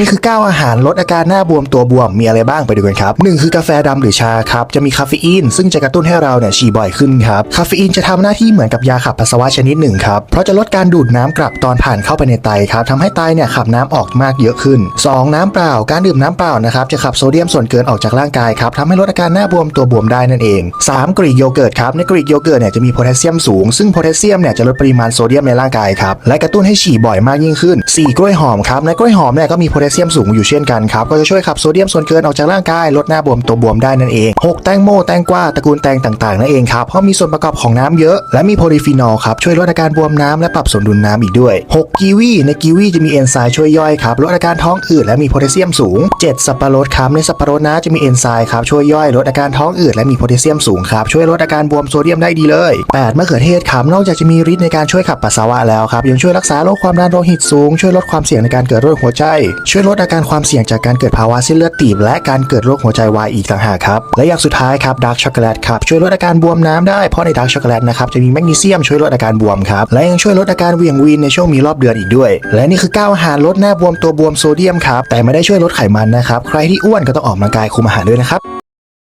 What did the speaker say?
นี่คือ 9 อาหารลดอาการหน้าบวมตัวบวมมีอะไรบ้างไปดูกันครับหนึ่งคือกาแฟดำหรือชาครับจะมีคาเฟอีนซึ่งจะกระตุ้นให้เราเนี่ยฉี่บ่อยขึ้นครับคาเฟอีนจะทำหน้าที่เหมือนกับยาขับปัสสาวะชนิดหนึ่งครับเพราะจะลดการดูดน้ำกลับตอนผ่านเข้าไปในไตครับทำให้ไตเนี่ยขับน้ำออกมากเยอะขึ้น 2 น้ำเปล่าการดื่มน้ำเปล่านะครับจะขับโซเดียมส่วนเกินออกจากร่างกายครับทำให้ลดอาการหน้าบวมตัวบวมได้นั่นเอง 3 กรีกโยเกิร์ตครับในกรีกโยเกิร์ตเนี่ยจะมีโพแทสเซียมสูงซึ่งโพแทสเซียมเนี่ยจะลดปริมาณโซเดียมในร่างกายครับและกระตุ้นให้ฉี่บ่อยมากยิ่งขึ้น 4 กล้วยหอมครับในกล้วยหอมเนี่ยก็มีโพแทสเซียมสูงอยู่เช่นกันครับก็จะช่วยขับโซเดียมส่วนเกินออกจากร่างกายลดหน้าบวมตัวบวมได้นั่นเอง 6 แตงโมแตงกวาตระกูลแตงต่างๆนั่นเองครับเพราะมีส่วนประกอบของน้ำเยอะ และมีโพลีฟีนอลครับช่วยลดอาการบวมน้ำและปรับสมดุลน้ำอีกด้วย 6 กีวีในกีวีจะมีเอนไซม์ช่วยย่อยครับลดอาการท้องอืดและมีโพแทสเซียมสูง 7 สับปะรดครับในสับปะรดนะจะมีเอนไซม์ครับช่วยย่อยลดอาการท้องอืดและมีโพแทสเซียมสูงครับช่วยลดอาการบวมโซเดียมได้ดีเลย 8 มะเขือเทศครับนอกจากจะมีฤทธิ์ในการช่วยขับปัสสาวะแล้วครับยังช่วยรักษาโรคความดันโลหิตสูงช่วยลดความเสี่ยงในการเกิดโรคหัวใจช่วยยลดอาการความเสี่ยงจากการเกิดภาวะเส้นเลือดตีบ และการเกิดโรคหัวใจวายอีกต่างหากครับ และอย่างสุดท้ายครับดาร์กช็อกโกแลตครับช่วยลดอาการบวมน้ำได้เพราะในดาร์กช็อกโกแลตนะครับจะมีแมกนีเซียมช่วยลดอาการบวมครับและยังช่วยลดอาการเวียงวีนในช่วงมีรอบเดือนอีกด้วย และนี่คือ9อาหารลดหน้าบวมตัวบวมโซเดียมครับแต่ไม่ได้ช่วยลดไขมันนะครับใครที่อ้วนก็ต้องออกกำลังกายคุมอาหารด้วยนะครับ